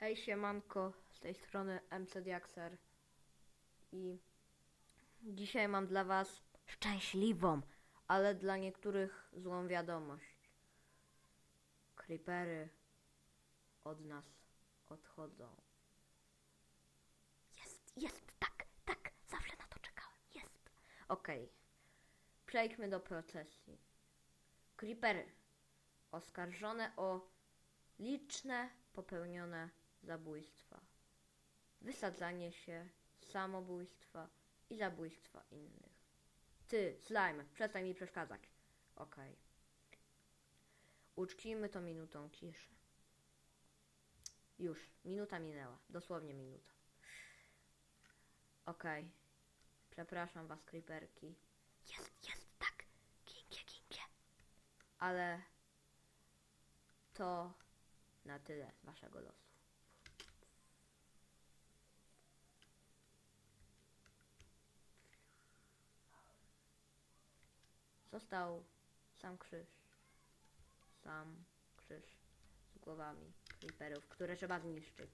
Hej siemanko, z tej strony MC Diaxer i dzisiaj mam dla was szczęśliwą, ale dla niektórych złą wiadomość. Creepery od nas odchodzą. Jest, jest, tak, tak, zawsze na to czekałem, jest. Okej, przejdźmy do procesji. Creepery oskarżone o liczne popełnione zabójstwa, wysadzanie się, samobójstwa i zabójstwa innych. Ty, slime, przestań mi przeszkadzać. Okej. Uczcijmy to minutą ciszy. Już, minuta minęła, dosłownie minuta. Okej. Przepraszam was, creeperki. Jest, jest, tak. Ginkie, ginkie. Ale to na tyle waszego losu. Został sam krzyż. Sam krzyż z głowami creeperów, które trzeba zniszczyć.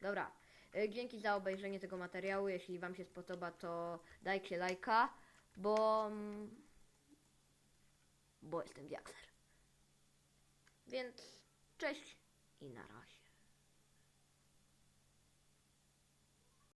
Dobra. y, Dzięki za obejrzenie tego materiału. Jeśli Wam się spodoba, to dajcie lajka, bo. mm, Bo jestem Diakser. Więc cześć i na razie.